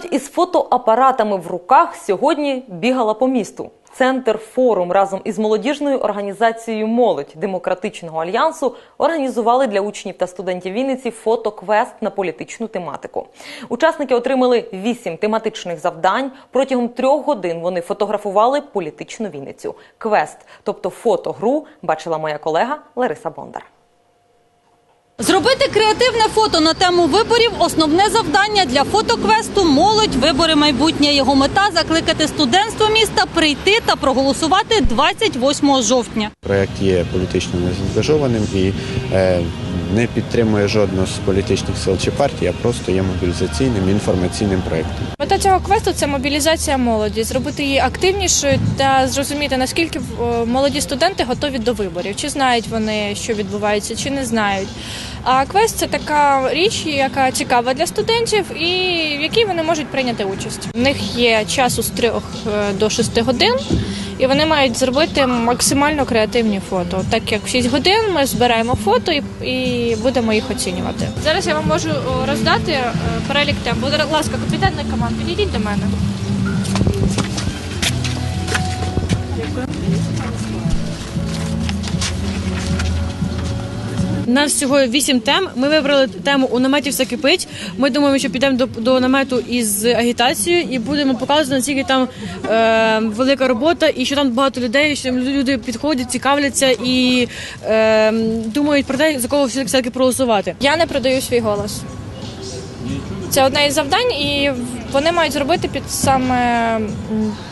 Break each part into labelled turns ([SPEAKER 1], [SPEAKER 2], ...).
[SPEAKER 1] Молодь із фотоапаратами в руках сьогодні бігала по місту. Центр форум разом із молодіжною організацією Молодь демократичного альянсу організували для учнів та студентів Вінниці фотоквест на політичну тематику. Учасники отримали вісім тематичних завдань. Протягом трьох годин вони фотографували політичну Вінницю. Квест, тобто фотогру, бачила моя колега Лариса Бондар.
[SPEAKER 2] Зробити креативне фото на тему виборів основне завдання для фотоквесту Молодь вибори майбутнє. Його мета закликати студентство міста прийти та проголосувати 28 жовтня.
[SPEAKER 3] Проект є політично незаангажованим і е, не підтримує жодну з політичних сил чи партій, а просто є мобілізаційним інформаційним проектом.
[SPEAKER 4] Мета цього квесту це мобілізація молоді, зробити її активнішою та зрозуміти наскільки е, молоді студенти готові до виборів, чи знають вони, що відбувається, чи не знають. А квест це така річ, яка цікава для студентів і в якій вони можуть прийняти участь. У них є часу з 3 до 6 годин, і вони мають зробити максимально креативні фото. Так як в 6 годин ми збираємо фото і, і будемо їх оцінювати. Зараз я вам можу роздати е, перелік тем. Будь ласка, капітан команд, підійдіть до мене.
[SPEAKER 5] У нас всього вісім тем. Ми вибрали тему у наметі все кипить. Ми думаємо, що підемо до, до намету із агітацією і будемо показувати, наскільки там е, велика робота, і що там багато людей, що люди підходять, цікавляться і е, думають про те, за кого все таки проголосувати.
[SPEAKER 4] Я не продаю свій голос. Це одне із завдань, і вони мають зробити під саме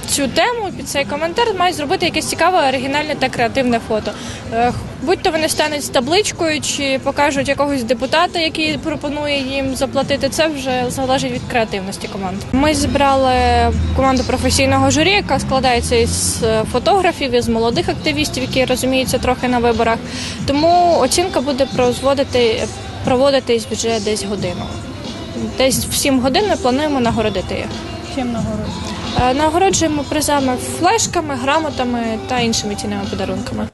[SPEAKER 4] цю тему, під цей коментар, мають зробити якесь цікаве, оригінальне та креативне фото. Е, Будь-то вони стануть з табличкою чи покажуть якогось депутата, який пропонує їм заплатити. Це вже залежить від креативності команд. Ми зібрали команду професійного журі, яка складається із е, фотографів, із молодих активістів, які розуміються трохи на виборах. Тому оцінка буде проводитись вже десь годину. Десь в 7 годин ми плануємо нагородити їх. Чим нагороджуємо? Нагороджуємо призами флешками, грамотами та іншими цінними подарунками.